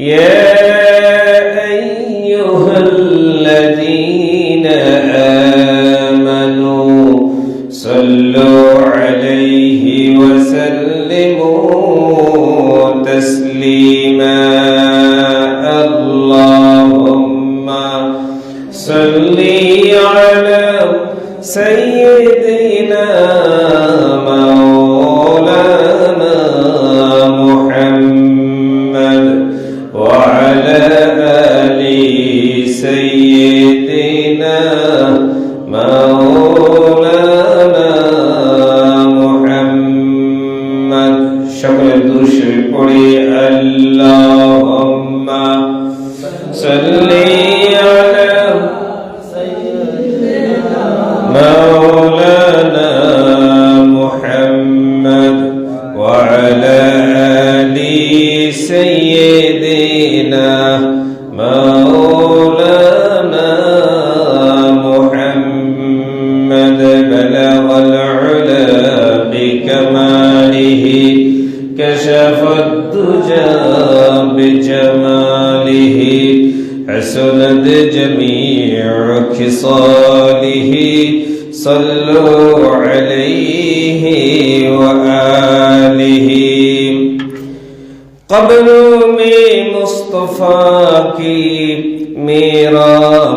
Yeah. وعلى آل سيدنا قبروں میں مصطفیٰ کی میرا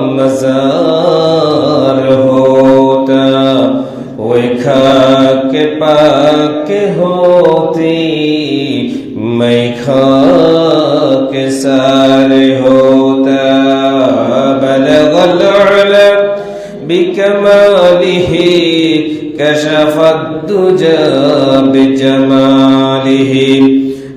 مزار ہوتا، وہ کھاک پاک ہوتی، میں کھاک سار ہوتا، بلغ العلا بکمالہ کشف الدجا بجمالہ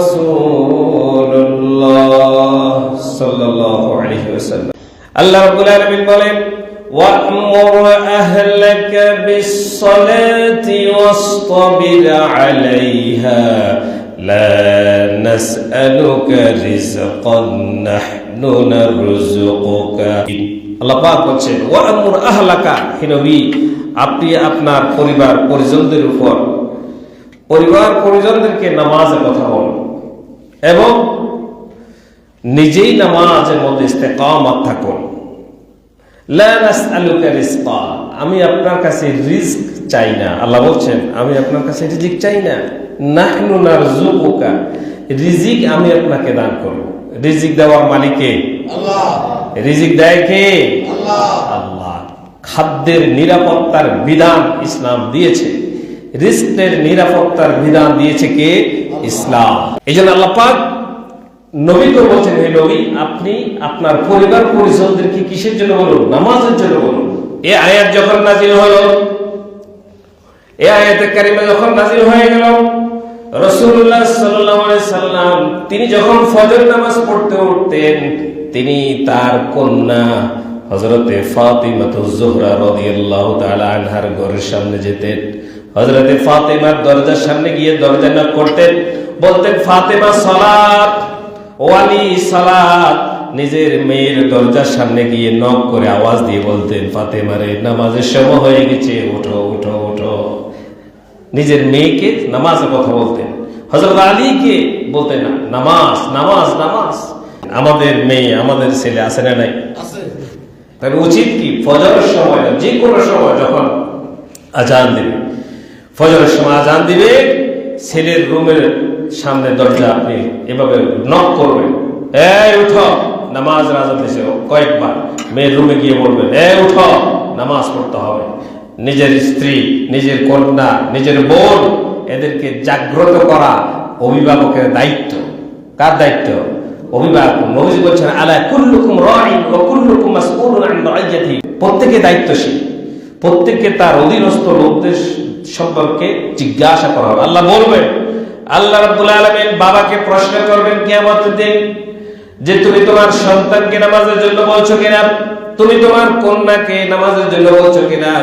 رسول الله صلى الله عليه وسلم আল্লাহ রাব্বুল আলামিন বলেন وأمر أهلك بالصلاة واصطبر عليها لا نسألك رزقا نحن نرزقك আল্লাহ পাক বলছেন ওয়ামুর আহলাকা হে নবী আপনি আপনার পরিবার পরিজনদের উপর পরিবার পরিজনদেরকে নামাজের কথা বলুন এবং নিজেই নামাজের মধ্যে ইস্তেকামাত থাকুন। আমি আপনার কাছে রিস্ক চাই না। আল্লাহ বলছেন আমি আপনার কাছে রিজিক চাই না। নাহনু নারজুকুকা রিজিক আমি আপনাকে দান করব। রিজিক দেওয়ার মালিকে রিজিক দেয় কে? আল্লাহ। খাদ্যের নিরাপত্তার বিধান ইসলাম দিয়েছে। রিস্কের নিরাপত্তার বিধান দিয়েছে কে? ইসলাম। এই জন্য আল্লাহ পাক নবীকে বলছেন, হে নবী, আপনি আপনার পরিবার পরিজনদেরকে কিসের জন্য বলুন? নামাজের জন্য বলুন? এ আয়াত যখন নাজিল হলো এ আয়াতে কারিমা যখন নাজিল হয়ে গেল রসুল্লাহ সাল্লাম, তিনি যখন ফজর নামাজ পড়তে উঠতেন, তিনি তার কন্যা হজরতে ফাতিমাত জোহরা রাদিয়াল্লাহু তাআলা আনহার ঘরের সামনে যেতেন। হজরতে ফাতেমার দরজার সামনে গিয়ে দরজা knock করতেন। বলতেন ফাতেমা সালাত ওয়ালি সালাত। নিজের মেয়ের দরজার সামনে গিয়ে নক করে আওয়াজ দিয়ে বলতেন ফাতেমারে নামাজের সময় হয়ে গেছে ওঠো ওঠো ওঠো। নিজের মেয়েকে নামাজের কথা বলতেন। হজরত আলীকে বলতেন না নামাজ নামাজ নামাজ। আমাদের মেয়ে আমাদের ছেলে আছে না নাই? তাহলে উচিত কি? ফজরের সময় যে কোনো সময় যখন আজান দিবে। ফজরের সময় আজান দিবে, ছেলের রুমের সামনে দরজা আপনি এভাবে নক করবেন। এই, উঠো, নামাজ রাজা দেশে কয়েকবার মেয়ের রুমে গিয়ে বলবেন, এই, উঠো, নামাজ পড়তে হবে। নিজের স্ত্রী, নিজের কন্যা, নিজের বোন, এদেরকে জাগ্রত করা অভিভাবকের দায়িত্ব। কার দায়িত্ব? অভিভাবক নবীজি বলছেন, আলা কুল্লুকুম রাইন রাইয়াতি প্রত্যেকে দায়িত্বশীল। প্রত্যেককে তার অধীনস্থ লোকদের সম্পর্কে জিজ্ঞাসা করা হবে। আল্লাহ বলবেন আল্লাহ রাব্বুল আলামিন বাবাকে প্রশ্ন করবেন কিয়ামতের দিন যে তুমি তোমার সন্তানকে নামাজের জন্য বলছো কিনা তুমি তোমার কন্যাকে নামাজের জন্য বলছো কিনা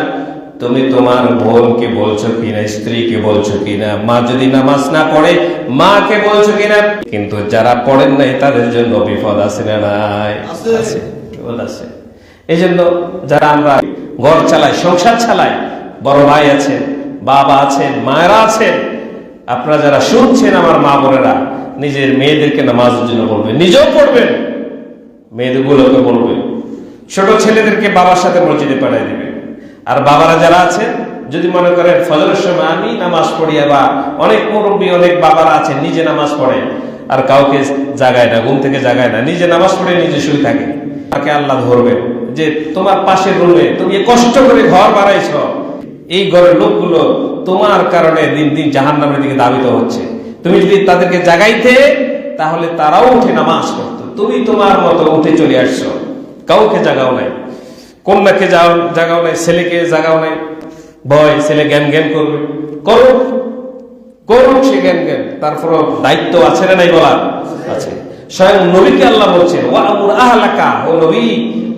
তুমি তোমার বোনকে বলছো কিনা স্ত্রীকে বলছো কিনা মা যদি নামাজ না পড়ে মাকে বলছো কিনা কিন্তু যারা পড়েন নাই তাদের জন্য বিপদ আছে না নাই? আছে। আছে বিপদ আছে। এই জন্য যারা আমরা ঘর চালাই সংসার চালাই বড় ভাই আছেন বাবা আছেন, মায়েরা আছেন। আপনারা যারা শুনছেন আমার মা বোনেরা, নিজের মেয়েদেরকে নামাজের জন্য বলবেন, নিজেও পড়বেন, মেয়েদেরগুলোকে বলবেন। ছোট ছেলেদেরকে বাবার সাথে মসজিদে পাঠিয়ে দিবেন। আর বাবারা যারা আছেন, যদি মনে করেন ফজরের সময় আমি নামাজ পড়ি বা অনেক মুরব্বী, অনেক বাবারা আছেন, নিজে নামাজ পড়ে, আর কাউকে জাগায় না, ঘুম থেকে জাগায় না, নিজে নামাজ পড়ে, নিজে শুয়ে থাকে। তাকে আল্লাহ ধরবেন যে, তোমার পাশের রুমে তুমি কষ্ট করে ঘর বানাইছ এই ঘরের লোকগুলো তোমার কারণে দিন দিন জাহান নামের দিকে দাবিত হচ্ছে। তুমি যদি তাদেরকে জাগাইতে, তাহলে তারাও উঠে নামাজ পড়তো। তুমি তোমার মতো উঠে চলে আসছো। কাউকে জাগাও নাই। কন্যাকে যাও, জাগাও নাই। ছেলেকে জাগাও নাই। ভয়, ছেলে জ্ঞান জ্ঞান করবে। করুক। করুক সে জ্ঞান জ্ঞান। তারপর দায়িত্ব আছে না নাই বলার? আছে। স্বয়ং নবীকে আল্লাহ বলছেন ও নবী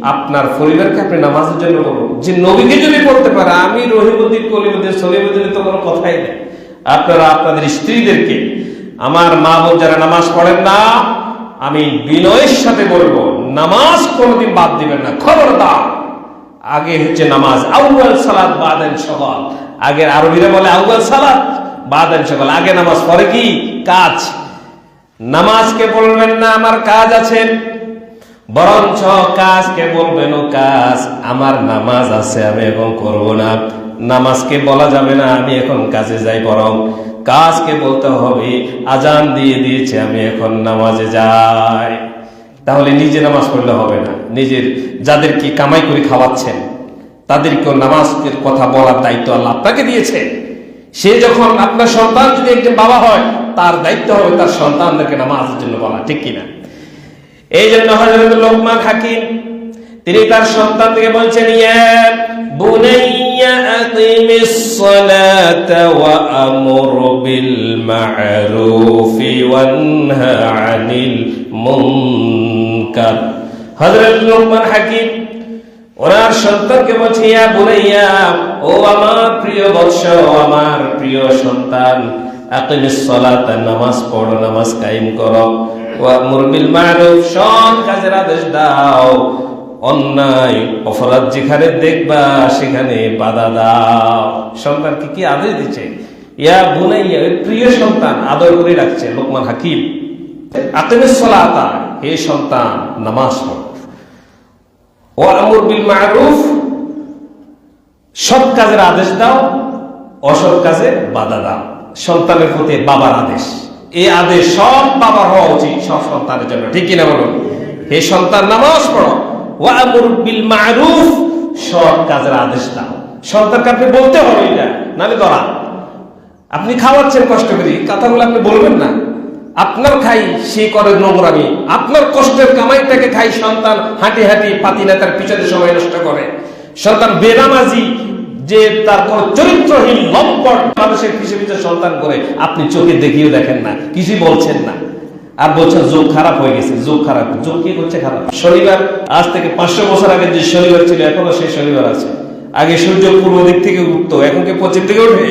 আপনার পরিবারকে আপনি নামাজের জন্য বলুন। যে নবীকে যদি পড়তে পারে, আমি রহিমুদ্দিন কলিমুদ্দিন সলিমুদ্দিন তো কোনো কথাই নেই। আপনারা আপনাদের স্ত্রীদেরকে, আমার মা বোন যারা নামাজ পড়েন না, আমি বিনয়ের সাথে বলব, নামাজ কোনোদিন বাদ দিবেন না। খবরদার। আগে হচ্ছে নামাজ, আউয়াল সালাত বাদেন সকাল আগের আরবিরা বলে আউয়াল সালাত বাদেন সকাল আগে নামাজ পরে কি? কাজ। নামাজকে বলবেন না, আমার কাজ আছে। বরঞ্চ কাজকে বলবেন, কাজ আমার নামাজ আছে, আমি এখন করব না। নামাজকে বলা যাবে না, আমি এখন কাজে যাই বরং কাজকে বলতে হবে, আজান দিয়ে দিয়েছে, আমি এখন নামাজে যাই। তাহলে নিজে নামাজ পড়লে হবে না। নিজের যাদেরকে কামাই করে খাওয়াচ্ছেন, তাদেরকেও নামাজের কথা বলার দায়িত্ব আল্লাহ আপনাকে দিয়েছে। সে যখন আপনার সন্তান যদি একজন বাবা হয়, তার দায়িত্ব হবে তার সন্তানদেরকে নামাজের জন্য বলা, ঠিক কিনা? এই জন্য হজরত লোকমান হাকিম তিনি তার সন্তান থেকে বলছেন, ইয়া ওনার সন্তানকে বলছে ইয়া বুনাইয়া, ও আমার প্রিয় বৎস আমার প্রিয় সন্তান, আকিমিস সালাতা, নামাজ পড়ো, নামাজ কায়েম করো। ওয়া বিল মা'রুফ, সৎ কাজের আদেশ দাও। অন্যায় অপরাধ যেখানে দেখবা, সেখানে বাধা দাও। সন্তানকে কি আদেশ দিচ্ছে? ইয়া বুনাইয়া প্রিয় সন্তান আদর করে রাখছে লোকমান হাকিম। আকিমিস সালাতা, হে সন্তান, নামাজ পড়ো। ও আমর বিল কাজের আদেশ দাও, অসৎ কাজে বাধা দাও। সন্তানের প্রতি বাবার আদেশ। এই আদেশ সব বাবার হওয়া উচিত, সব সন্তানের জন্য। ঠিক কিনা বলুন? হে সন্তান, নামাজ পড়ো। ও আমর বিল মারুফ। সৎ কাজের আদেশ দাও। সন্তানকে আপনি বলতে হবে এটা নালে ধরা। আপনি খাওয়াচ্ছেন কষ্ট করে কথাগুলো আপনি বলবেন না। আপনার খাই, সে করে নোংরামি। আপনার কষ্টের কামাইটাকে খাই সন্তান হাঁটি হাঁটি পাতি নেতার পিছনে সময় নষ্ট করে। সন্তান বেনামাজি যে তার কোন চরিত্রহীন লম্পট মানুষের পিছে সন্তান করে আপনি চোখে দেখিয়েও দেখেন না, কিছুই বলছেন না। আর বলছেন, যোগ খারাপ হয়ে গেছে, যোগ খারাপ, যোগ কি করছে খারাপ? শনিবার, আজ থেকে পাঁচশো বছর আগে যে শনিবার ছিল, এখনও সেই শনিবার আছে। আগে সূর্য পূর্ব দিক থেকে উঠতো, এখন কি পশ্চিম থেকে ওঠে?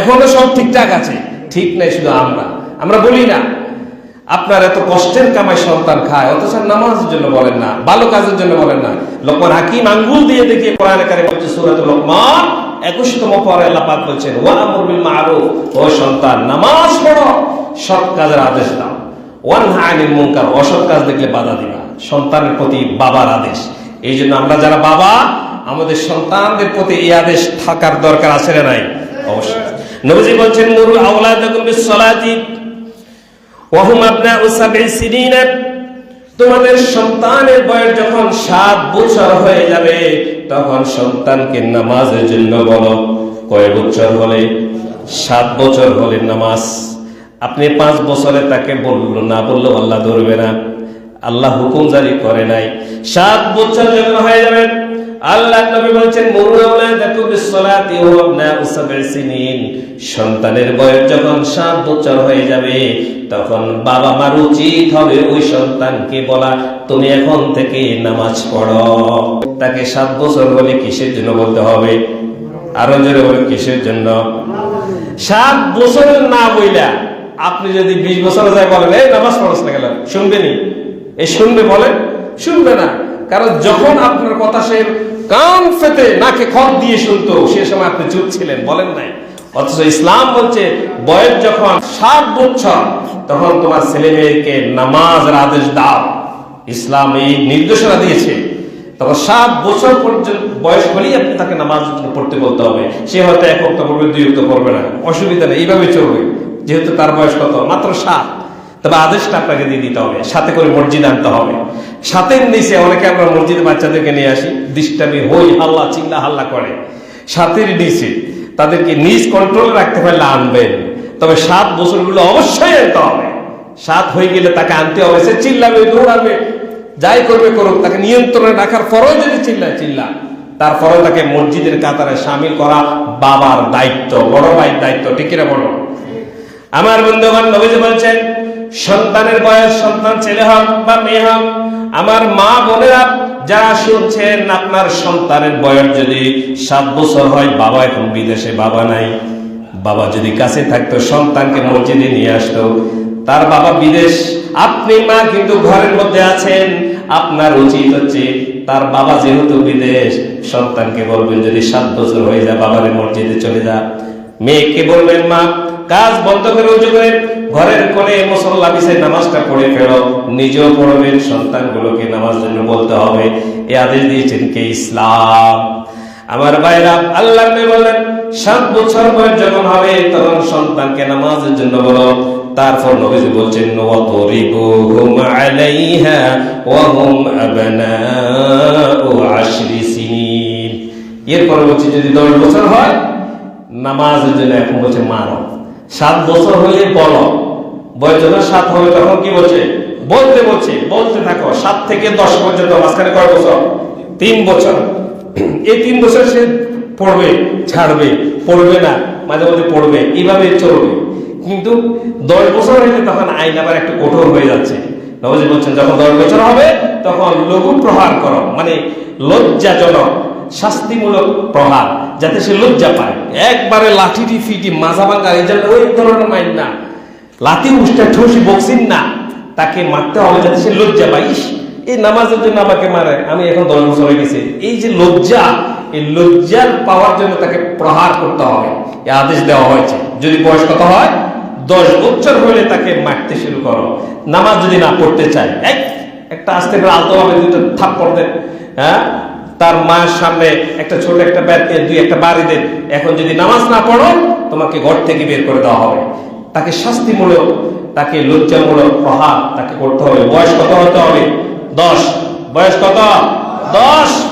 এখনও সব ঠিকঠাক আছে। ঠিক নাই শুধু আমরা। আমরা বলি না আপনার এত কষ্টের কামায় সন্তান খায়, অথচ নামাজের জন্য বলেন না, ভালো কাজের জন্য বলেন না। লোকমান হাকিম আঙ্গুল দিয়ে দেখিয়ে কোরআনে কারে বলছে সূরাতুল লোকমান একুশতম পরে আল্লাহ বলছেন ওয়া আমর বিল মারুফ ও সন্তান, নামাজ পড়ো, সৎ কাজের আদেশ দাও। ওয়ান আনিল মুনকার, অসৎ কাজ দেখলে বাধা দিবা। সন্তানের প্রতি বাবার আদেশ। এই জন্য আমরা যারা বাবা, আমাদের সন্তানদের প্রতি এই আদেশ থাকার দরকার আছে না নাই? অবশ্যই। নবীজি বলছেন মুরু আওলাদাকুম ওয়াহুম আবনাউ সাবঈ সিনিন। তোমাদের সন্তানের বয়স যখন সাত বছর হয়ে যাবে, তখন সন্তানকে নামাজের জন্য বলো। কয় বছর হলে? সাত বছর হলে নামাজ। আপনি পাঁচ বছরে তাকে বলল, না বলল আল্লাহ ধরবে না। আল্লাহ হুকুম জারি করে নাই। সাত বছর যখন হয়ে যাবে আল্লাহ নবী বলছেন মুরুনাউলাদাকুম বিসসালাতি ওয়া আবনাউ সাবঈ সিনিন। সন্তানের বয়স যখন সাত বছর হয়ে যাবে, তখন বাবা মার উচিত হবে ওই সন্তানকে বলা, তুমি এখন থেকে নামাজ পড়ো। তাকে সাত বছর বলে কিসের জন্য বলতে হবে? আরও জোরে বলে কিসের জন্য? সাত বছরের না বইলা, আপনি যদি বিশ বছর যায় বলেন, এই নামাজ পড়াস না গেল শুনবেনি? এই শুনবে বলেন শুনবে না। কারণ যখন আপনার কথা সে কান ফেতে নাকে খত দিয়ে শুনতো, সে সময় আপনি চুপ ছিলেন, বলেন নাই। অথচ ইসলাম বলছে, বয়স যখন সাত বছর, তখন তোমার ছেলে মেয়েকে নামাজের আদেশ দাও। ইসলাম এই নির্দেশনা দিয়েছে। তখন সাত বছর পর্যন্ত, বয়স হলেই আপনি তাকে নামাজ পড়তে বলতে হবে। সে হয়তো এক অক্ত পড়বে দুই অক্ত পড়বে না। অসুবিধা নেই, এইভাবে চলবে। যেহেতু তার বয়স কত? মাত্র সাত তবে আদেশটা আপনাকে দিয়ে দিতে হবে, সাথে করে মসজিদ আনতে হবে। সাথের নিচে অনেকে আমরা মসজিদে বাচ্চাদেরকে নিয়ে আসি, দৃষ্টামি হই, হাল্লা, চিল্লা, হাল্লা করে। সাথের নিচে তাদেরকে নিজ কন্ট্রোলে রাখতে পারলে আনবেন। তবে সাত বছরগুলো অবশ্যই আনতে হবে। সাত হয়ে গেলে তাকে আনতে হবে, সে চিল্লাবে, দৌড়াবে, যাই করবে করুক, তাকে নিয়ন্ত্রণে রাখার পরেও যদি চিল্লা চিল্লা। তারপরেও তাকে মসজিদের কাতারে সামিল করা বাবার দায়িত্ব, বড় ভাইয়ের দায়িত্ব, ঠিক কিনা বলো? আমার বন্ধুগণ, নবীজি বলছেন, সন্তানের বয়স সন্তান ছেলে হোক বা মেয়ে হোক আমার মা বোনেরা যারা শুনছেন, আপনার সন্তানের বয়স যদি সাত বছর হয়, বাবা এখন বিদেশে, বাবা নাই। বাবা যদি কাছে থাকতো, সন্তানকে মসজিদে নিয়ে আসতো। তার বাবা বিদেশ। আপনি মা কিন্তু ঘরের মধ্যে আছেন। আপনার উচিত হচ্ছে তার বাবা যেহেতু বিদেশ, সন্তানকে বলবেন, যদি সাত বছর হয়ে যায়, বাবারে মসজিদে চলে যা। মেয়েকে বলবেন মা? কাজ বন্ধ করে উঁচু করে ঘরের কোণে মুসল্লা বিছায় নামাজটা পড়ে ফেলো। নিজেও পড়বেন, সন্তানগুলোকে নামাজ জন্য বলতে হবে। এ আদেশ দিয়েছেন কে? ইসলাম। আমার ভাইরা আল্লাহ বললেন, সাত বছর বয়স যখন হবে, তখন সন্তানকে নামাজের জন্য বলো। তারপর নবীজি বলছেন ওয়াতরিবুহুম আলাইহা ওয়া হুম আবনাউ আশরি সিনিন। এরপর বলছে যদি দশ বছর হয় নামাজের জন্য এখন বলছে মারো। সাত বছর হলে বলো। বয়স যখন সাত হবে, তখন কি বলছে? বলতে বলছে, বলতে থাকো। সাত থেকে দশ পর্যন্ত, মাঝখানে কয় বছর? তিন বছর। এই তিন বছর সে পড়বে, ছাড়বে, পড়বে না, মাঝে মাঝে পড়বে, এইভাবে চলবে। কিন্তু দশ বছর হলে তখন আইন আবার একটু কঠোর হয়ে যাচ্ছে। নবজি বলছেন, যখন দশ বছর হবে, তখন লঘু প্রহার করো। মানে লজ্জাজনক। শাস্তিমূলক প্রহার যাতে সে লজ্জা পায়। একবারে লাঠিটি ফিটি মাজা ভাঙ্গা এই জন্য ওই ধরনের মাইন না। লাঠি উষ্টা ঠুসি বক্সিন না। তাকে মারতে হবে যাতে সে লজ্জা পায়। ইস, এই নামাজের জন্য আমাকে মারে আমি এখন দশ বছর হয়ে গেছি। এই যে লজ্জা এই লজ্জার পাওয়ার জন্য তাকে প্রহার করতে হবে। এই আদেশ দেওয়া হয়েছে। যদি বয়স কত হয়? দশ বছর হলে তাকে মারতে শুরু করো। নামাজ যদি না পড়তে চায় এক একটা আস্তে করে আলতো ভাবে দুটো থাপ্পড় দেন হ্যাঁ? তার মায়ের সামনে একটা ছোট একটা দুই একটা বাড়ি দেন। এখন যদি নামাজ না পড়ো, তোমাকে ঘর থেকে বের করে দেওয়া হবে। তাকে শাস্তিমূলক, তাকে লজ্জামূলক প্রহার তাকে করতে হবে। বয়স কত হতে হবে? দশ। বয়স কত? দশ।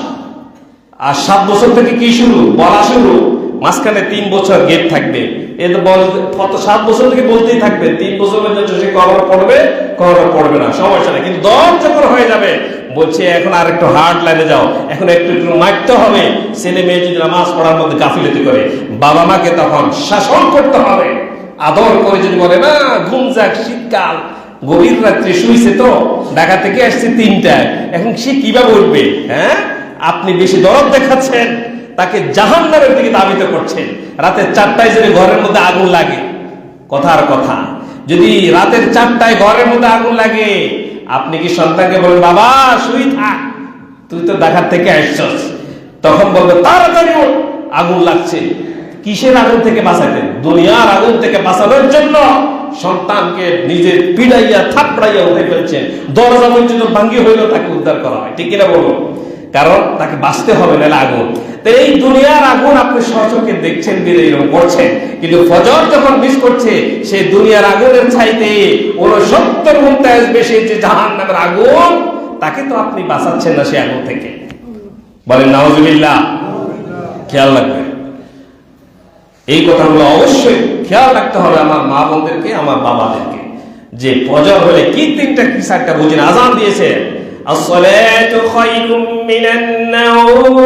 আর সাত বছর থেকে কি শুরু? বলা শুরু। মাঝখানে তিন বছর গেপ থাকবে। এ বল সাত বছর থেকে বলতেই থাকবে। তিন বছর পর্যন্ত সে কবর পড়বে কবর পড়বে না। সমস্যা নেই। কিন্তু দশ যখন হয়ে যাবে বলছে, এখন আর একটু হার্ড লাইনে যাও। এখন একটু একটু মারতে হবে। ছেলে মেয়ে যদি নামাজ পড়ার মধ্যে গাফিলতি করে, বাবা মাকে তখন শাসন করতে হবে। আদর করে যদি বলে, না, ঘুম যাক, শীতকাল, গভীর রাত্রে শুইছে তো ঢাকা থেকে আসছে তিনটায় এখন সে কীভাবে উঠবে? হ্যাঁ? আপনি বেশি দরদ দেখাচ্ছেন। তাকে জাহান্নামের দিকে দাবিত করছেন। রাতের চারটায় যদি ঘরের মধ্যে আগুন লাগে, কথার কথা। যদি রাতের চারটায় ঘরের মধ্যে আগুন লাগে আপনি কি সন্তানকে বলেন বাবা, শুই থাক, তুই তো দেখার থেকে আসছস। তখন বলবে, তাড়াতাড়ি আগুন লাগছে। কিসের আগুন থেকে বাঁচাতে দুনিয়ার আগুন থেকে বাঁচানোর জন্য সন্তানকে নিজে পিড়াইয়া, থাপড়াইয়া উঠে ফেলছেন দরজা পর্যন্ত ভাঙ্গি হইলেও তাকে উদ্ধার করা হয়। ঠিক কিনা বলুন? কারণ তাকে বাঁচতে হবে না আগুন। এই দুনিয়ার আগুন আপনি সচকে দেখছেন বীর এরকম করছেন। কিন্তু ফজর যখন মিস করছে, সেই দুনিয়ার আগুনের চাইতে উনসত্তর মুমতাজ বেশি যে জাহান নামের আগুন, তাকে তো আপনি বাঁচাচ্ছেন না সেই আগুন থেকে। বলেন নওয়াজুবিল্লাহ খেয়াল রাখবেন। এই কথাগুলো অবশ্যই খেয়াল রাখতে হবে আমার মা বোনদেরকে, আমার বাবাদেরকে। যে ফজর হলে কি তিনটা কি চারটা বুঝেন, আজান দিয়েছে। আসসালাতু خير من النوم.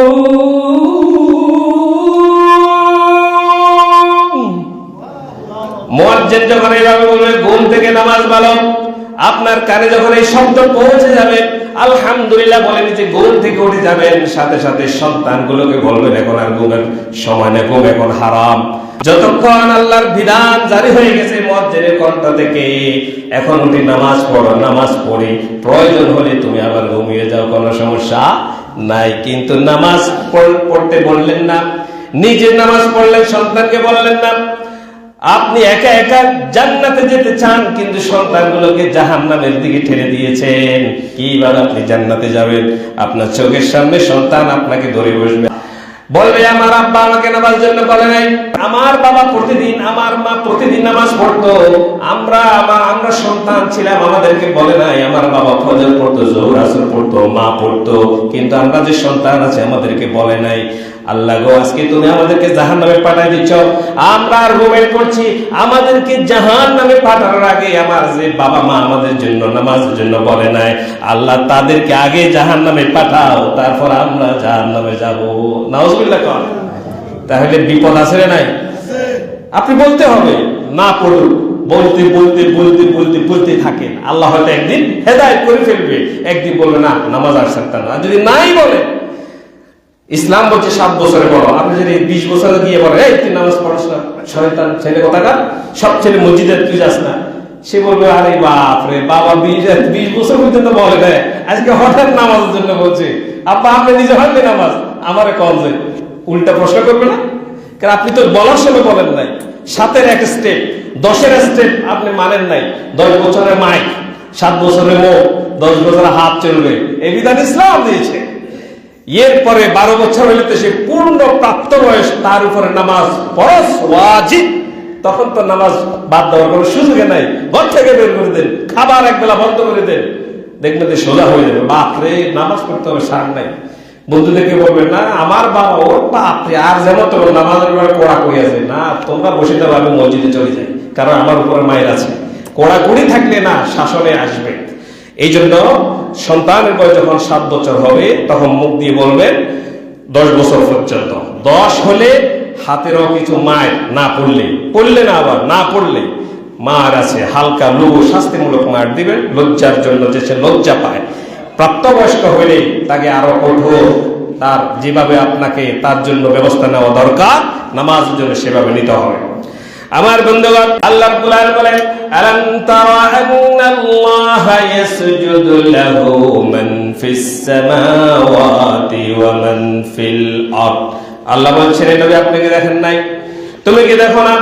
মুয়াজ্জিন যখন এইভাবে বলবে, ঘুম থেকে নামাজ ভালো আপনার কানে যখন এই শব্দ পৌঁছে যাবে আলহামদুলিল্লাহ বলেন যে ঘুম থেকে উঠে যাবেন, সাথে সাথে সন্তানগুলোকে বলবেন, এখন আর ঘুমের সময় না এখন হারাম। যতক্ষণ আল্লাহর বিধান জারি হয়ে গেছে মসজিদের কণ্ঠ থেকে এখন উঠে নামাজ পড়ো, নামাজ পড়ি। প্রয়োজন হলে তুমি আবার ঘুমিয়ে যাও, কোনো সমস্যা নাই। কিন্তু নামাজ পড়- পড়তে বললেন না, নিজে নামাজ পড়লেন, সন্তানকে বললেন না আপনি একা একা জান্নাতে যেতে চান, কিন্তু সন্তানগুলোকে জাহান্নামের দিকে ঠেলে দিয়েছেন। কীভাবে আপনি জান্নাতে যাবেন? আপনার চোখের সামনে সন্তান আপনাকে ধরে বসবে। বলবে, আমার আব্বা আমাকে নামাজ জন্য বলে নাই। আমার বাবা প্রতিদিন, আমার মা প্রতিদিন নামাজ পড়তো। আমরা, আমার, আমরা সন্তান ছিলাম, আমাদেরকে বলে নাই, আমার বাবা ফজর পড়তো, জোহর আসর পড়তো, মা পড়তো। কিন্তু আমরা যে সন্তান আছে, আমাদেরকে বলে নাই। আল্লাহ আজকে তুমি আমাদেরকে জাহান নামে পাঠাই দিচ্ছ। আমরা করছি, আমাদেরকে জাহান নামে পাঠানোর আগে আমার যে বাবা মা আমাদের জন্য নামাজের জন্য বলে নাই, আল্লাহ তাদেরকে আগে জাহান নামে পাঠাও, তারপর আমরা জাহান নামে যাব। নাউজুবিল্লাহ কর তাহলে বিপদ আছে নাই? আপনি বলতে হবে, না পড়ুন বলতে বলতে বলতে বলতে বলতে থাকেন। আল্লাহ হয়তো একদিন হেদায়ত করে ফেলবে। একদিন বলবে, না, নামাজ আর সারতাম না। যদি নাই বলে ইসলাম বলছে সাত বছরে বড়। আপনি যদি বিশ বছরে গিয়ে বলেন, এই, তুই নামাজ পড়াস না, শয়তান, ছেলে কথাটা? সব ছেলে মসজিদে তুই যাস না। সে বলবে, আরে বাপ রে, বাবা বিশ বিশ বছর পর্যন্ত বলে দেয় আজকে হঠাৎ নামাজের জন্য বলছে, আব্বা, আপনি নিজে হননি নামাজ? আমারে কল যে, উল্টা প্রশ্ন করবে না? কারণ আপনি তো বলার সময় বলেন নাই। সাতের এক স্টেপ দশের স্টেপ আপনি মানেন নাই। দশ বছরের মাইক, সাত বছরের মুখ, দশ বছরের হাত চলবে। এই বিধান ইসলাম দিয়েছে। এরপরে বারো বছর হইলে সে পূর্ণ প্রাপ্ত বয়স, তার উপরে নামাজ ফরজ তখন তো নামাজ বাদ দেওয়ার কোনো সুযোগে নাই। ঘর থেকে বের করে দেন, খাবার একবেলা বন্ধ করে দেন। দেখবেন যে সোজা হয়ে যাবে। বাপরে নামাজ পড়তে হবে, সার নাই। বন্ধুদেরকে বলবেন, না, আমার বাবা, ওর বাপরে আর যেমন তো নামাজের পরে কোড়া করি আছে। না, তোমরা বসে যাব আমি মসজিদে চলে যাই, কারণ আমার উপরে মায়ের আছে। কোড়াকুড়ি থাকলে না, শাসনে আসবে। এই জন্য সন্তানের বয়স যখন সাত বছর হবে, তখন মুখ দিয়ে বলবেন, দশ বছর পর্যন্ত। দশ হলে হাতেরও কিছু মায়ের না পড়লে পড়লে না আবার, না পড়লে মার আছে, হালকা লঘু শাস্তিমূলক মার দিবেন, লজ্জার জন্য যে সে লজ্জা পায়। প্রাপ্তবয়স্ক হলে তাকে আরও কঠোর, তার যেভাবে আপনাকে তার জন্য ব্যবস্থা নেওয়া দরকার, নামাজের জন্য সেভাবে নিতে হবে। আমার বন্ধুগণ, আল্লাহ কুরআন বলেন, আলাম তারা ইয়াসজুদু লাহু মান ফিস সামাওয়াতি ওয়া মান ফিল আরদ। আল্লাহ বলছেন এই নবী, আপনি কি দেখেন নাই? তুমি কি দেখো না?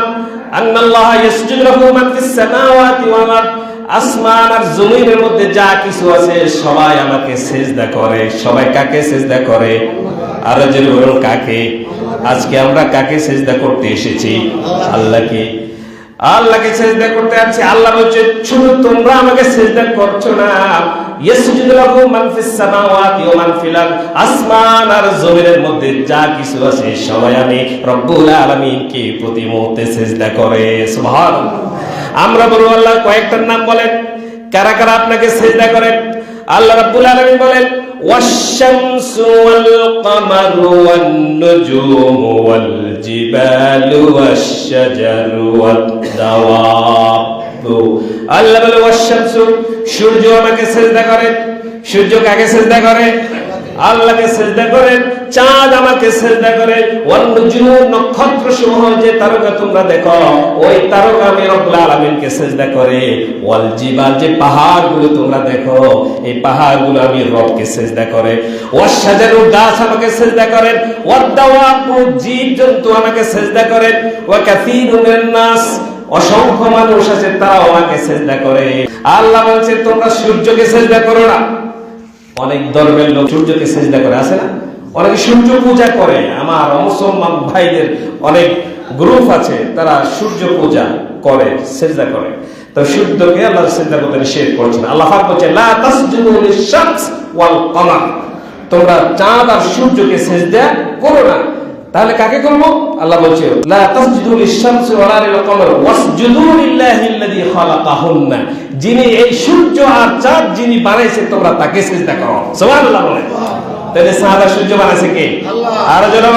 আন্নাল্লাহা ইয়াসজুদু লাহু মান ফিস সামাওয়াতি ওয়া মান আসমান আর জমিনের মধ্যে যা কিছু আছে, সবাই আমাকে সেজদা করে। সবাই কাকে সেজদা করে? আরও যে কাকে? আজকে আমরা কাকে সেজদা করতে এসেছি? আল্লাহকে আল্লাহকে সেজদা করতে আছি আল্লাহ বলছে শুধু তোমরা আমাকে সেজদা করছ না। ইয়াসজুদু লাহু মান ফিস সামাওয়াতি ওয়া মান ফিল আরদ। আসমান আর জমিনের মধ্যে যা কিছু আছে, সবাই আমি রব্বুল আলামিনকে প্রতি মুহূর্তে সেজদা করে। সুবহানাল্লাহ। আমরা বলব, আল্লাহ, কয়েকটার নাম বলেন। কারা কারা আপনাকে সেজদা করেন? আল্লাহ রাব্বুল আলামিন বলেন, ওয়াশ-শামসু ওয়াল-কামারু ওয়ান-নুজুমু ওয়াল-জিবালু ওয়াশ-শাজারু ওয়াদ-দাওয়াব আল্লাহ বলে ওয়াশ-শামসু সূর্য আমাকে সেজদা করে সূর্য কাকে সেজদা করে? আল্লাহকে সেজদা করেন, চাঁদ আমাকে সেজদা করে নক্ষত্র সমূহ যে তারকা তোমরা দেখো, ওই তারকা আমি রব্বুল আলামিনকে সেজদা করে। ওয়াল জিবাল যে পাহাড়গুলো তোমরা দেখো, এই পাহাড়গুলো আমি রবকে সেজদা করে। ওয়াস শাজারু গাছ আমাকে সেজদা করেন জীব জন্তু আমাকে সেজদা করেন, ওয়া কাসীরুন নাস, অসংখ্য মানুষ আছে তারাও আমাকে সেজদা করে। আল্লাহ বলছে, তোমরা সূর্যকে সেজদা করো না। অনেক ধর্মের লোক সূর্যকে সেজদা করে আসে না? অনেকে সূর্য পূজা করে। আমার মুসলমান ভাইদের অনেক গ্রুপ আছে, তারা সূর্য পূজা করে, সেজদা করে। তো সূর্যকে আল্লাহ সেজদা করতে নিষেধ করছেন। আল্লাহ পাক তোমরা চাঁদ আর সূর্যকে সেজদা করো না। তাহলে কাকে করব? আল্লাহ বলছে লা তাসজুদু লিশ-শামসি ওয়ালা লিল-কমার ওয়াসজুদু লিল্লাহিল্লাযী খালাকাহুন্না। যিনি এই সূর্য আর চাঁদ যিনি বানাইছে তোমরা তাকে সিজদা করো। সুবহানাল্লাহ বলে তাহলে আর সূর্য বানাইছে কে? আর যারা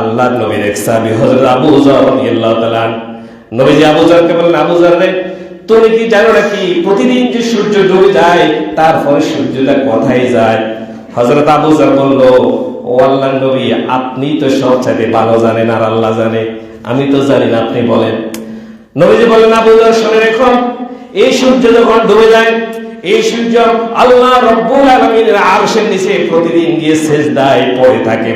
আল্লাহ। নবীর এক সাহাবী হযরত আবু যর রাদিয়াল্লাহু তাআলা নবীজি আবু যরকে বললেন আবু যর রে তুমি কি জানো নাকি প্রতিদিন যে সূর্য ডুবে যায় তারপরে সূর্যটা কোথায় যায়? হযরত আবু যর বলল ও আল্লাহ নবী, আপনি তো সব চাইতে ভালো জানেন আর আল্লাহ জানে। আমি তো জানি না, আপনি বলেন। নবীজি বলেন, আবু এই সূর্য যখন ডুবে যায়, এই সূর্য আল্লাহ রব্বুল আলামিনের আরশের নিচে প্রতিদিন গিয়ে পড়ে থাকে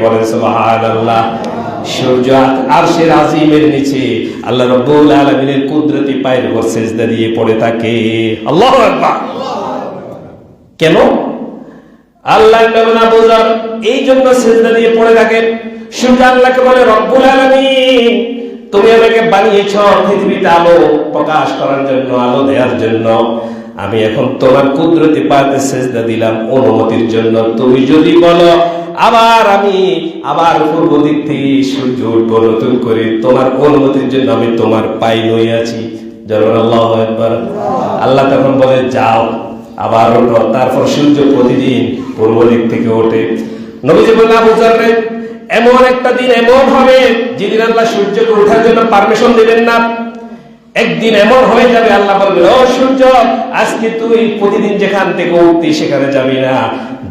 সূর্য আরশের আজিমের নিচে আল্লাহ রব্বুল আলামিনের কুদরতি পায়ের উপর সেজদা দিয়ে পড়ে থাকে। আল্লাহু কেন? আল্লাহ নবী আবু এই জন্য সেজদা দিয়ে পড়ে থাকে। সূর্য আল্লাহকে বলে, রব্বুল আলামিন, তুমি আমাকে বানিয়েছ পৃথিবীতে আলো প্রকাশ করার জন্য, আলো দেওয়ার জন্য। আমি এখন তোমার কুদরতি পাতে সেজদা দিলাম অনুমতির জন্য। তুমি যদি বলো, আবার আমি আবার পূর্ব দিক থেকে সূর্য উঠবো নতুন করে, তোমার অনুমতির জন্য আমি তোমার পাই নই আছি যেমন আল্লাহ আল্লাহ তখন বলে, যাও। আবার ওঠো তারপর সূর্য প্রতিদিন পূর্ব দিক থেকে ওঠে। নবীজি বললেন, আবু জার এমন একটা দিন এমন হবে যেদিন আল্লাহ সূর্যকে ওঠার জন্য পারমিশন দিবেন না। একদিন এমন হয়ে যাবে, আল্লাহ বলবে ও সূর্য, আজকে তুই প্রতিদিন যেখান থেকে উঠতি সেখানে যাবি না।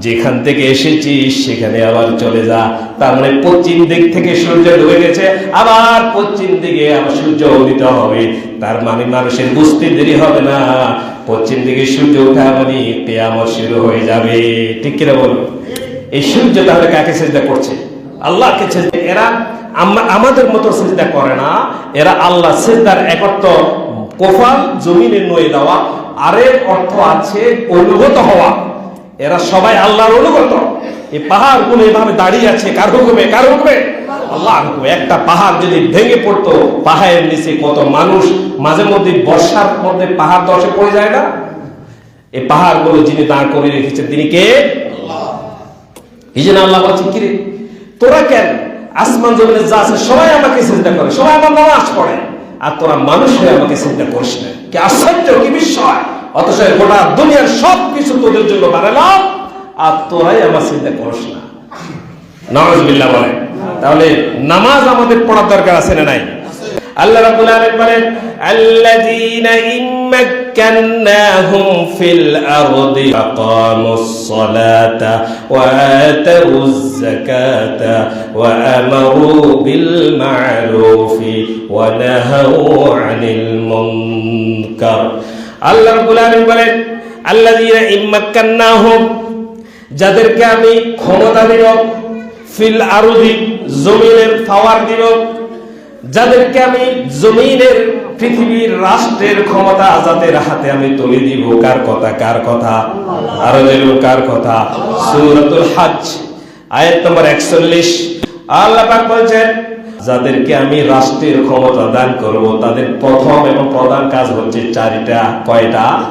যেখান থেকে এসেছিস, সেখানে আবার চলে যা। তার মানে পশ্চিম দিক থেকে সূর্য ডুবে গেছে, আবার পশ্চিম দিকে আবার সূর্য উদিত হবে। তার মানে মানুষের বুঝতে দেরি হবে না। পশ্চিম দিকে সূর্য ওঠা মানে কেয়ামত শুরু হয়ে যাবে। ঠিক কিনা বলুন? এই সূর্য তাহলে কাকে চেষ্টা করছে? আল্লাহকে চেষ্টা এরা আমাদের মতো সেজদা করে না। এরা আল্লাহ সেজদার একত্র কোফাল, জমিনে নয়ে দেওয়া। আরেক অর্থ আছে, অনুগত হওয়া। এরা সবাই আল্লাহর অনুগত। এই পাহাড়গুলো এভাবে দাঁড়িয়ে আছে, কার হুকুমে কার হুকুমে? আল্লাহ একটা পাহাড় যদি ভেঙে পড়তো, পাহাড়ের নিচে কত মানুষ মাঝে মধ্যে বর্ষার মধ্যে পাহাড় দশে পড়ে যায় না। এই পাহাড়গুলো যিনি দাঁড় করে রেখেছেন, তিনি কে? এই আল্লাহ বলছে, কিরে, তোরা কেন আসমান জমিনে যা আছে সবাই আমাকে চিন্তা করে, সবাই আমার নামাজ পড়ে, আর তোরা মানুষ হয়ে আমাকে চিন্তা করিস না। কি আশ্চর্য, কি বিস্ময়। অথচ গোটা দুনিয়ার সব কিছু তোদের জন্য আর তোরাই আমার চিন্তা না। বলে। তাহলে নামাজ আমাদের পড়ার দরকার আছে না নাই? আল্লাহ রাব্বুল আলামিন বলেন, আল্লাযীনা ইম্মাক্কান্নাহুম ফিল আরদি আকামুস সালাতা ওয়া আতাউজ যাকাতা ওয়া আমারু বিল মা'রুফি ওয়া নাহাউ আনিল মুনকার। আল্লাহ রাব্বুল আলামিন বলেন, আল্লাযীনা ইম্মাক্কান্নাহুম যাদেরকে আমি ক্ষমতা দিব ফিল আরুদি, জমিনের পাওয়ার দিব যাদেরকে আমি জমিনের পৃথিবীর রাষ্ট্রের ক্ষমতা আজাদের হাতে আমি তুলে দিব। কার কথা? কার কথা? আরও কার কথা? সূরাতুল হজ আয়াত নম্বর 41 আল্লাহ পাক বলছেন যাদেরকে আমি রাষ্ট্রের ক্ষমতা দান করব, তাদের প্রথম এবং প্রধান কাজ হচ্ছে চারিটা, কয়টা?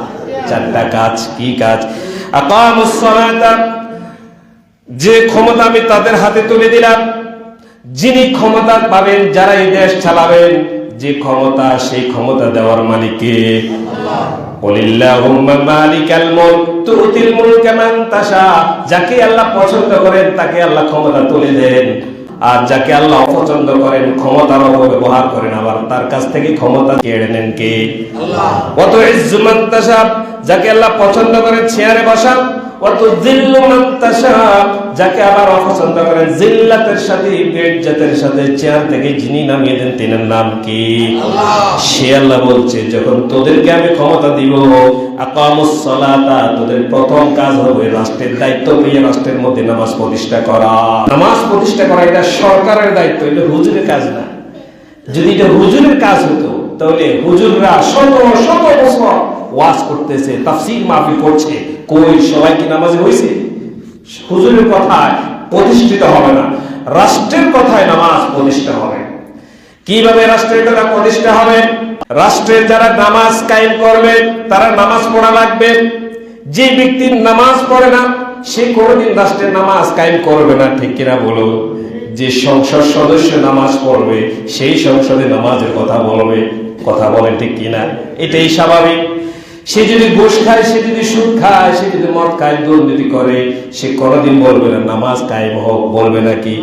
চারটা কাজ। কি কাজ? যে ক্ষমতা আমি তাদের হাতে তুলে দিলাম, যিনি ক্ষমতা পাবেন, যারা এই দেশ চালাবেন, যে ক্ষমতা, সেই ক্ষমতা দেওয়ার মালিককে যাকে আল্লাহ পছন্দ করেন, তাকে আল্লাহ ক্ষমতা তুলে দেন। আর যাকে আল্লাহ অপছন্দ করেন ক্ষমতার অপব্যবহার করেন আবার তার কাছ থেকে ক্ষমতা কেড়ে নেন কে? কত ইজ্জত তাসাব যাকে আল্লাহ পছন্দ করেন চেয়ারে বসান যাকে আবার অপছন্দ করেন জিল্লাতের সাথে সাথে চেয়ার থেকে যিনি নামিয়ে দেন তিনার নাম কি? সে আল্লাহ বলছে যখন তোদেরকে আমি ক্ষমতা দিব তোদের প্রথম কাজ হবে রাষ্ট্রের দায়িত্ব পেয়ে রাষ্ট্রের মধ্যে নামাজ প্রতিষ্ঠা করা। নামাজ প্রতিষ্ঠা করা এটা সরকারের দায়িত্ব এটা হুজুরের কাজ না। যদি এটা হুজুরের কাজ হতো তাহলে হুজুররা শত শত বছর ওয়াজ করতেছে তাফসীর মাহফিল করছে। কই সবাই কি নামাজে হইছে হুজুরের কথায় প্রতিষ্ঠিত হবে না। রাষ্ট্রের কথায় নামাজ প্রতিষ্ঠা হবে। কীভাবে রাষ্ট্রের কথা প্রতিষ্ঠা হবে? রাষ্ট্রের যারা নামাজ কায়েম করবে, তারা নামাজ পড়া লাগবে। যে ব্যক্তি নামাজ পড়ে না, সে কোনোদিন রাষ্ট্রের নামাজ কায়েম করবে না। ঠিক কিনা বলো? যে সংসদ সদস্য নামাজ পড়বে, সেই সংসদে নামাজের কথা বলবে। কথা বলেন ঠিক কিনা? এটাই স্বাভাবিক। সে যদি ঘুষ খায়, সে যদি সুদ খায়, সে যদি মদ খায়, দুর্নীতি করে, সে কোনোদিন বলবে না নামাজ কায়েম হোক, বলবে নাকি?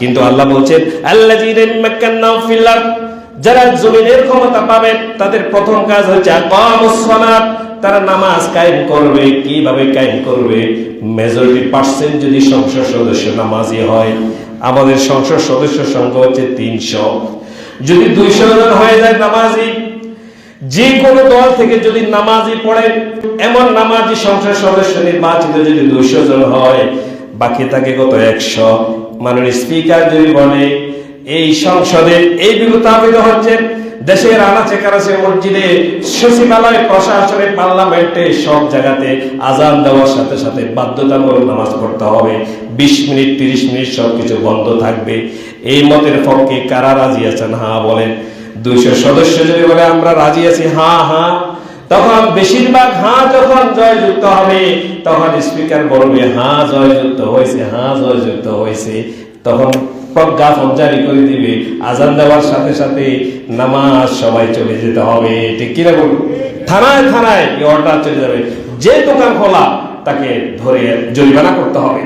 কিন্তু আল্লাহ বলছেন আল্লাহ যারা জমিনের ক্ষমতা পাবেন তাদের প্রথম কাজ হচ্ছে তারা নামাজ কায়েম করবে, কীভাবে কায়েম করবে? মেজরিটি পার্সেন্ট যদি সংসদ সদস্য নামাজি হয়, আমাদের সংসদ সদস্য সংখ্যা হচ্ছে তিনশো। যদি দুইশো জন হয়ে যায় নামাজি যে কোনো দল থেকে যদি নামাজি পড়েন, এমন নামাজি সংসদ সদস্য নির্বাচিত যদি দুইশো জন হয়, বাকি থাকে কত একশো। মাননীয় স্পিকার যদি বলে, এই সংসদে এই বিভূতাপিত হচ্ছে দেশের আনাচে কানাচে মসজিদে সচিবালয় প্রশাসনে পার্লামেন্টে সব জায়গাতে আজান দেওয়ার সাথে সাথে বাধ্যতামূলক নামাজ পড়তে হবে। বিশ মিনিট, তিরিশ মিনিট সবকিছু বন্ধ থাকবে। এই মতের পক্ষে কারা রাজি আছেন? হ্যাঁ বলেন। দুইশো সদস্য যদি বলে আমরা রাজি আছি হ্যাঁ হ্যাঁ তখন বেশিরভাগ হ্যাঁ যখন জয়যুক্ত হবে, তখন স্পিকার বলবে হ্যাঁ জয়যুক্ত হয়েছে হ্যাঁ জয়যুক্ত হয়েছে। তখন প্রজ্ঞাপন জারি করে দিবে, আজান দেওয়ার সাথে সাথে নামাজ সবাই চলে যেতে হবে। ঠিক থানায় অর্ডার চলে যাবে। যে দোকান খোলা, তাকে ধরে জরিমানা করতে হবে।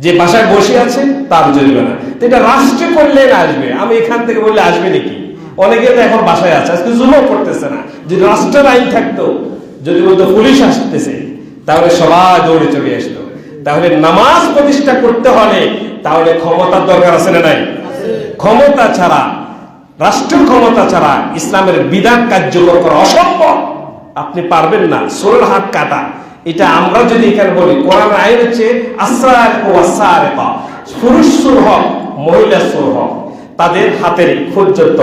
যে বাসায় বসে আছে, তার জরিমানা। এটা রাষ্ট্রে করলে আসবে। আমি এখান থেকে বললে আসবে নাকি? অনেকে তো এখন বাসায় আছে। আজকে জুলুম করতেছে না। যদি রাষ্ট্রের আইন থাকতো, যদি বলতো পুলিশ আসতেছে, তাহলে সবাই দৌড়ে চলে আসতো। তাহলে নামাজ প্রতিষ্ঠা করতে হলে তাহলে ক্ষমতার দরকার আছে না নাই? ক্ষমতা ছাড়া, রাষ্ট্রের ক্ষমতা ছাড়া ইসলামের বিধান কার্যকর করা অসম্ভব। আপনি পারবেন না, সোলের হাত কাটা। এটা আমরা যদি এখানে বলি, কোরআন আইন হচ্ছে আসার ও আসার পুরুষ সুর হক, মহিলা সুর হক, তাদের হাতের পর্যন্ত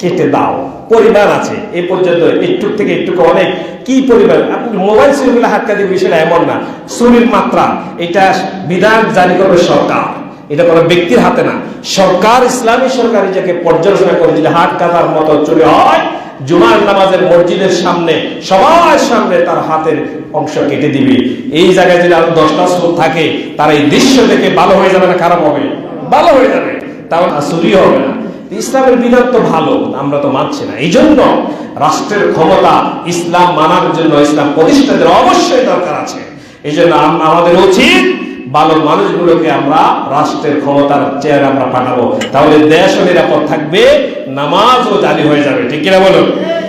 কেটে দাও। পরিমাণ আছে এই পর্যন্ত একটু থেকে একটু অনেক। কি পরিমাণ আপনি মোবাইল সিরিগুলো হাত কাটে বিষয়টা এমন না। সুরির মাত্রা, এটা বিধান জারি করবে সরকার। এটা কোনো ব্যক্তির হাতে না। সরকার, ইসলামী সরকার এটাকে পর্যালোচনা করে যদি হাত কাটার মতো চুরি হয়, জুমার নামাজের মসজিদের সামনে, সবার সামনে তার হাতের অংশ কেটে দিবে। এই জায়গায় যদি আরও দশটা সুর থাকে, তার এই দৃশ্য থেকে ভালো হয়ে যাবে না, খারাপ হবে? ভালো হয়ে যাবে। তাহলে আর চুরি হবে না। ইসলামের বিধান তো ভালো, আমরা তো মানছি না। এই জন্য রাষ্ট্রের ক্ষমতা ইসলাম মানার জন্য ইসলাম প্রতিষ্ঠাদের অবশ্যই দরকার আছে। এই জন্য আম- আমাদের উচিত ভালো মানুষগুলোকে আমরা রাষ্ট্রের ক্ষমতার চেয়ারে আমরা পাঠাবো। তাহলে দেশও নিরাপদ থাকবে, নামাজও জারি হয়ে যাবে। ঠিক কিনা বলুন?